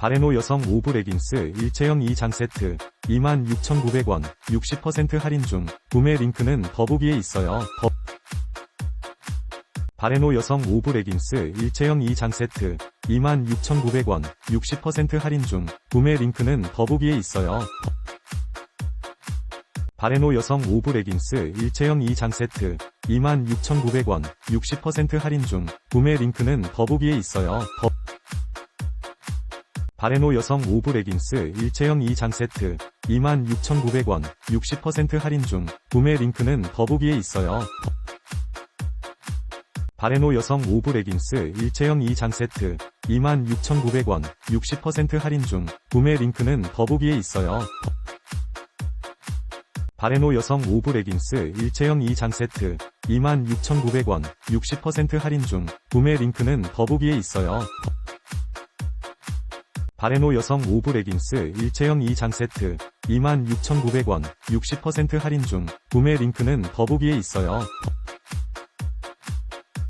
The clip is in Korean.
바레노 여성 5부 레깅스 일체형 2장 세트 26,900원 60% 할인 중 구매 링크는 더보기에 있어요. 더 바레노 여성 5부 레깅스 일체형 2장 세트 26,900원 60% 할인 중 구매 링크는 더보기에 있어요. 바레노 여성 5부 레깅스 일체형 2장 세트 26,900원 60% 할인 중 구매 링크는 더보기에 있어요. 더 바레노 여성 5부 레깅스 일체형 2장 세트 26,900원 60% 할인 중 구매 링크는 더보기에 있어요. 바레노 여성 5부 레깅스 일체형 2장 세트 26,900원 60% 할인 중 구매 링크는 더보기에 있어요. 바레노 여성 5부 레깅스 일체형 2장 세트 26,900원 60% 할인 중 구매 링크는 더보기에 있어요. 바레노 여성 5부 레깅스 일체형 2장 세트 26,900원 60% 할인 중 구매 링크는 더보기에 있어요.